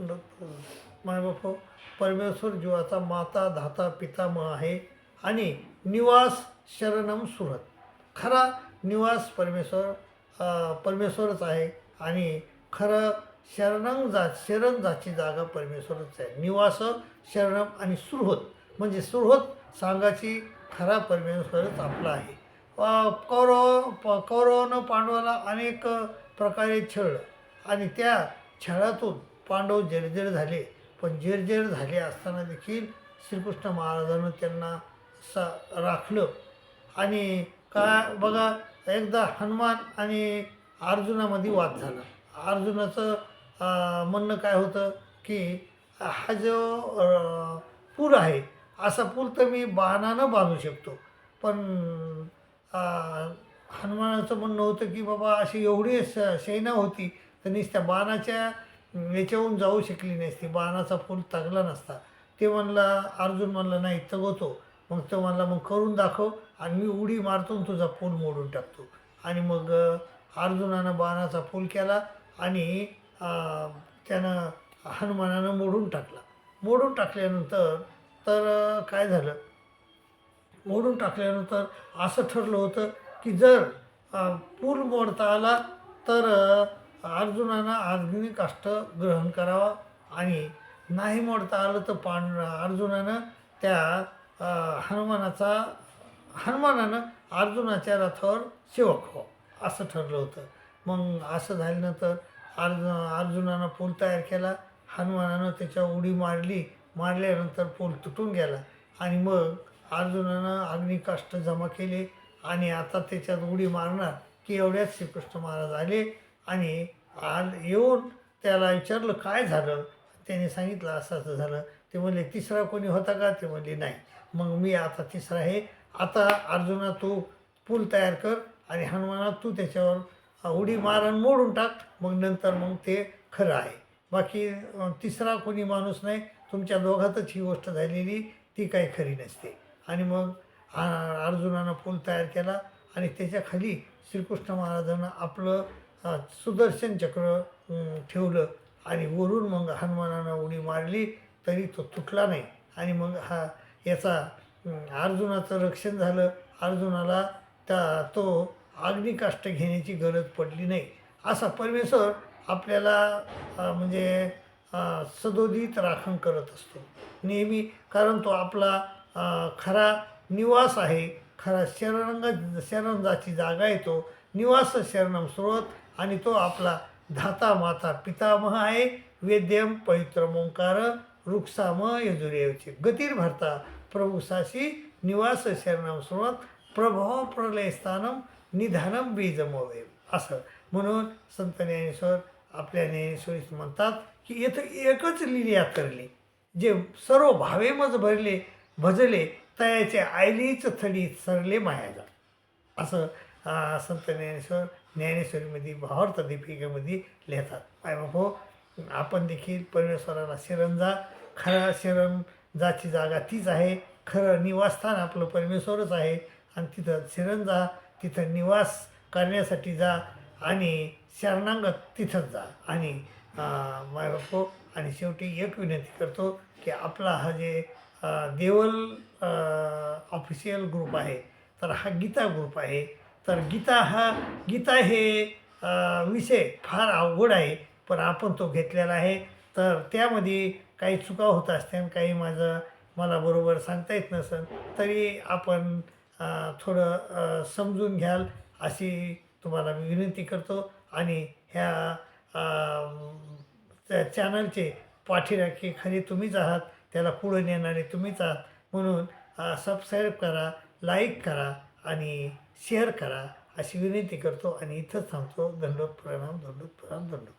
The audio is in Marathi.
मायबाप परमेश्वर जीवाचा माता धाता पितामह आहे आणि निवास शरणम सुरत. खरा निवास परमेश्वर परमेश्वरच आहे आणि खरं शरणं जा शरण जाची जागा परमेश्वरच आहे. निवास शरणम आणि सुरहोत म्हणजे सुरहोत सांगाची खरा परमेश्वरच आपला आहे. कौरव प कौरवानं पांडवाला अनेक प्रकारे छळलं आणि त्या छळातून पांडव जर्जर झाले. पण जर्जर झाले असताना देखील श्रीकृष्ण महाराजानं त्यांना सा राखलं. आणि का बघा एकदा हनुमान आणि अर्जुनामध्ये वाद झाला. अर्जुनाचं म्हणणं काय होतं की हा जो पूल आहे असा पूल तर मी बाणानं बांधू शकतो. पण हनुमानाचं म्हणणं होतं की बाबा अशी एवढी स सेना होती तर नुसत्या बाणाच्या याच्याहून जाऊ शकली नसती बाणाचा फूल तगला नसता. ते म्हणला अर्जुन म्हणला नाही तगवतो. मग तो म्हणला मग करून दाखव आणि मी उडी मारतो तुझा पूल मोडून टाकतो. आणि मग अर्जुनानं बाणाचा फूल केला आणि त्यानं हनुमानानं मोडून टाकला. मोडून टाकल्यानंतर तर काय झालं? मोडून टाकल्यानंतर असं ठरलं होतं की जर पूल मोडता आला तर अर्जुनानं अग्नी काष्ट ग्रहण करावा आणि नाही मोडता आलं तर पांड अर्जुनानं त्या हनुमानाचा हनुमानानं अर्जुनाच्या रथावर सेवक हो असं ठरलं होतं. मग असं झाल्यानंतर अर्ज अर्जुनानं पूल तयार केला. हनुमानानं त्याच्या उडी मारली. मारल्यानंतर पूल तुटून गेला आणि मग अर्जुनानं अग्निकाष्ट जमा केले आणि आता त्याच्यात उडी मारणार की एवढ्याच श्रीकृष्ण महाराज आले. आणि आज येऊन त्याला विचारलं काय झालं? त्याने सांगितलं असं असं झालं. ते म्हणले तिसरा कोणी होता का? ते म्हणले नाही. मग मी आता तिसरा आहे. आता अर्जुना तू पूल तयार कर आणि हनुमाना तू त्याच्यावर उडी मारण मोडून टाक. मग नंतर मग ते खरं आहे. बाकी तिसरा कोणी माणूस नाही. तुमच्या दोघातच ही गोष्ट झालेली ती काही खरी नसते. आणि मग अर्जुनानं पूल तयार केला आणि त्याच्याखाली श्रीकृष्ण महाराजांना आपलं सुदर्शन चक्र ठेवलं आणि वरून मग हनुमानानं उडी मारली तरी तो तुटला नाही. आणि मग हा याचा अर्जुनाचं रक्षण झालं. अर्जुनाला त्या तो अग्निकाष्ट घेण्याची गरज पडली नाही. असा परमेश्वर आपल्याला म्हणजे सदोदित राखण करत असतो. नेहमी कारण तो आपला खरा निवास आहे. खरा शरणंग शरणजाची जागा येतो निवास शरणम स्रोत आणि तो आपला धाता माता पितामह आहे. वेद्यम पवित्र ओंकार वृक्षाम यजुरेवचे गतीर भरता प्रभू साशी निवास शरणम सुरुवात प्रभाव प्रलयस्थानम निधानम बीजमवे असं म्हणून संत ज्ञानेश्वर आपल्या ज्ञानेश्वरीत म्हणतात की येथं एकच लिलिया करली. जे सर्व भावेमच भरले भजले तयाचे आयलीच थडी सरले मायाजा असं संत ज्ञानेश्वर ज्ञानेश्वरीमध्ये भावार्थ दीपिकेमध्ये लिहितात माय आपण देखील परमेश्वराला शरण जा. खरा शरण जाची जागा तीच आहे. खरं निवासस्थान आपलं परमेश्वरच आहे. आणि तिथं शरण जा. तिथं निवास करण्यासाठी जा. आणि शरणांगत तिथंच जा. आणि माय बापो आणि शेवटी एक विनंती करतो की आपला हा जे देवल ऑफिशियल ग्रुप आहे तर हा गीता ग्रुप आहे. तर गीता हा गीता हे विषय फार अवघड आहे पण आपण तो घेतलेला आहे. तर त्यामध्ये काही चुका होत असत्या काही माझं मला बरोबर सांगता येत नसेल तरी आपण थोडं समजून घ्याल अशी तुम्हाला मी विनंती करतो. आणि ह्या त्या चॅनलचे पाठीराखी खाली तुम्हीच आहात त्याला पुढे नेणारे तुम्हीच आहात. म्हणून सबस्क्राईब करा लाईक करा आणि शेअर करा अशी विनंती करतो आणि इथंच थांबतो. दंडोत प्रणाम दंडोत प्रणाम दंडोत